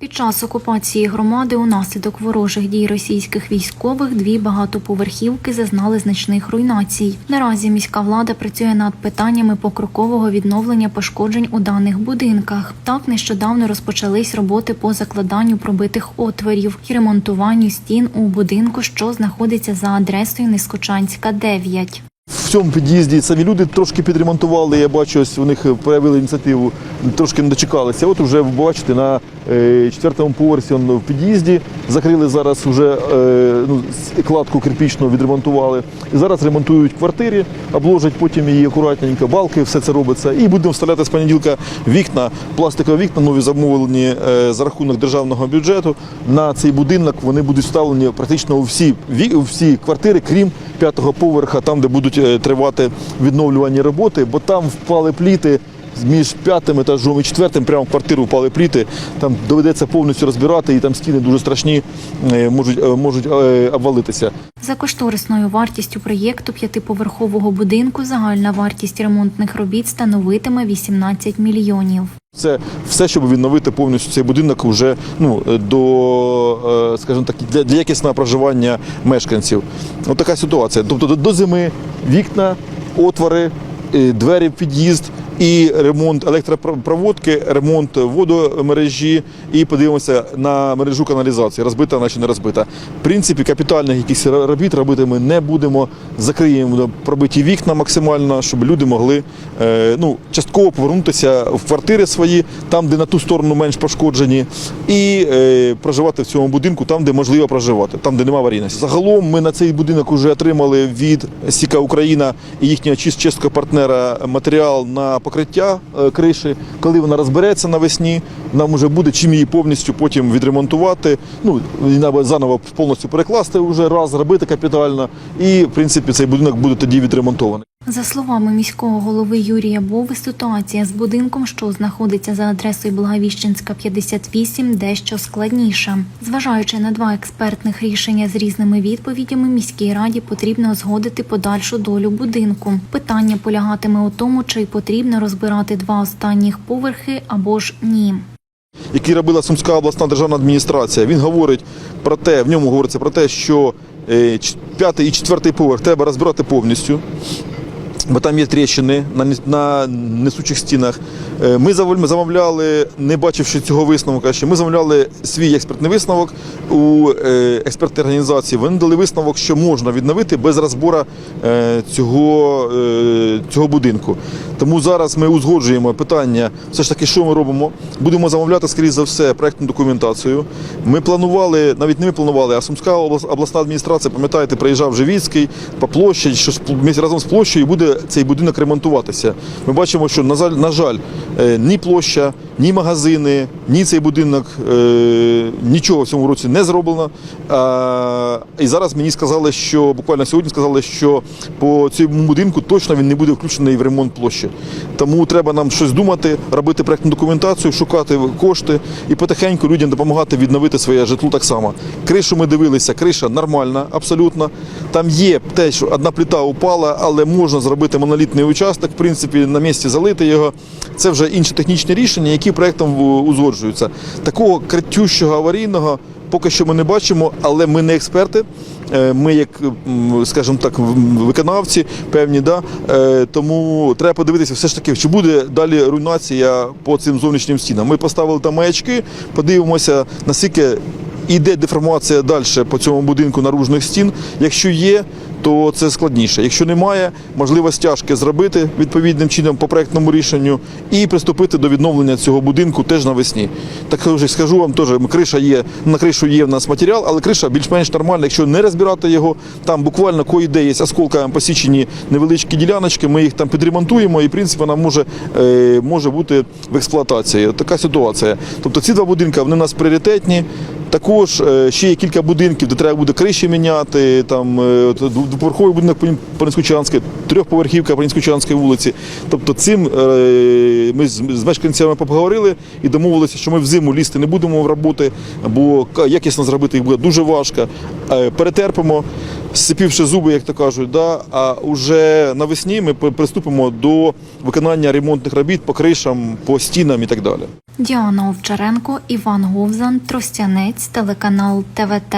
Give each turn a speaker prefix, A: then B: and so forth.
A: Під час окупації громади унаслідок ворожих дій російських військових дві багатоповерхівки зазнали значних руйнацій. Наразі міська влада працює над питаннями покрокового відновлення пошкоджень у даних будинках. Так нещодавно розпочались роботи по закладанню пробитих отворів і ремонтуванню стін у будинку, що знаходиться за адресою Нескочанська, 9.
B: В цьому під'їзді самі люди трошки підремонтували. Я бачу, ось у них проявили ініціативу, трошки не дочекалися. От вже ви бачите на е, четвертому поверсі он, в під'їзді. Закрили зараз вже е, ну, кладку кирпічну відремонтували. І зараз ремонтують квартири, обложать потім її акуратненько, балки, все це робиться. І будемо вставляти з понеділка вікна, пластикові вікна, нові замовлені е, за рахунок державного бюджету. На цей будинок вони будуть вставлені практично у всі, всі квартири, крім п'ятого поверха, там, де будуть е, тривати відновлювані роботи, бо там впали пліти. Між п'ятим етажом і четвертим прямо в квартиру впали пліти. Там доведеться повністю розбирати, і там стіни дуже страшні, е, можуть, е, можуть е, обвалитися.
A: За кошторисною вартістю проєкту п'ятиповерхового будинку загальна вартість ремонтних робіт становитиме 18 мільйонів.
B: Це все, щоб відновити повністю цей будинок вже ну, до, скажімо так, для, для якісного проживання мешканців. Ось така ситуація. Тобто до, до зими вікна, отвори, двері в під'їзд. І ремонт електропроводки, ремонт водомережі, і подивимося на мережу каналізації, розбита вона чи не розбита. В принципі, капітальних якихось робіт робити ми не будемо. Закриємо пробиті вікна максимально, щоб люди могли е, ну, частково повернутися в квартири свої, там, де на ту сторону менш пошкоджені, і е, проживати в цьому будинку там, де можливо проживати, там, де немає аварійності. Загалом ми на цей будинок вже отримали від Сіка Україна і їхнього чеського партнера матеріал на покриття е, криші. Коли вона розбереться навесні, нам вже буде чим її повністю потім відремонтувати. Ну і заново повністю перекласти вже раз, зробити капітально. І в принципі цей будинок буде тоді відремонтований.
A: За словами міського голови Юрія Бови, ситуація з будинком, що знаходиться за адресою Благовіщенська, 58, дещо складніша. Зважаючи на два експертних рішення з різними відповідями, міській раді потрібно згодити подальшу долю будинку. Питання полягатиме у тому, чи потрібно розбирати два останніх поверхи або ж ні.
B: який робила Сумська обласна державна адміністрація. Він говорить про те, в ньому говориться про те, що е, п'ятий і четвертий поверх треба розбирати повністю. Бо там є тріщини на, несучих стінах. Е, Ми замовляли, не бачивши цього висновка, ще ми замовляли свій експертний висновок у експертній експертної організації. Вони дали висновок, що можна відновити без розбору е, цього, е, цього будинку. Тому зараз ми узгоджуємо питання, все ж таки, що ми робимо. Будемо замовляти, скоріш за все, проектну документацію. Ми планували, навіть не ми планували, а Сумська облас- обласна адміністрація, пам'ятаєте, приїжджав Живіцький по площі, що разом з площею буде цей будинок ремонтуватися. Ми бачимо, що на жаль, на жаль, е, ні площа, ні магазини, ні цей будинок е, нічого в цьому році не зроблено. І зараз мені сказали, що буквально сьогодні сказали, що по цьому будинку точно він не буде включений в ремонт площі. Тому треба нам щось думати, робити проектну документацію, шукати кошти і потихеньку людям допомагати відновити своє житло так само. Кришу ми дивилися, криша нормальна, абсолютно. Там є те, що одна плита упала, але можна зробити монолітний участок, в принципі, на місці залити його. Це вже інші технічні рішення, які проектом в- узгоджуються. Такого критющого аварійного поки що ми не бачимо, але ми не експерти. Е, Ми, як, скажімо так, виконавці певні, да? Е, тому треба подивитися, все ж таки, чи буде далі руйнація по цим зовнішнім стінам. Ми поставили там маячки, подивимося, наскільки йде деформація далі по цьому будинку наружних стін. Якщо є, то це складніше. Якщо немає, можливо стяжки зробити відповідним чином по проектному рішенню і приступити до відновлення цього будинку теж навесні. Так вже скажу вам теж, криша є, на кришу є в нас матеріал, але криша більш-менш нормальна. Якщо не розбирати його, там буквально кої-де є осколками посічені невеличкі діляночки, ми їх там підремонтуємо і в принципі вона може, е, може бути в експлуатації. Така ситуація. Тобто ці два будинки вони у нас пріоритетні. Також е, ще є кілька будинків, де треба буде криші міняти. Там е, дву- двоповерховий будинок по трьохповерхівка по вулиці. Тобто цим е, ми з, мешканцями поговорили і домовилися, що ми взиму лізти не будемо в роботи, бо якісно зробити їх буде дуже важко. Е, Перетерпимо. сцепивши зуби, як то кажуть, да, а вже навесні ми приступимо до виконання ремонтних робіт по кришам, по стінам і так далі.
A: Діана Овчаренко, Іван Говзан, Тростянець, телеканал ТВТ.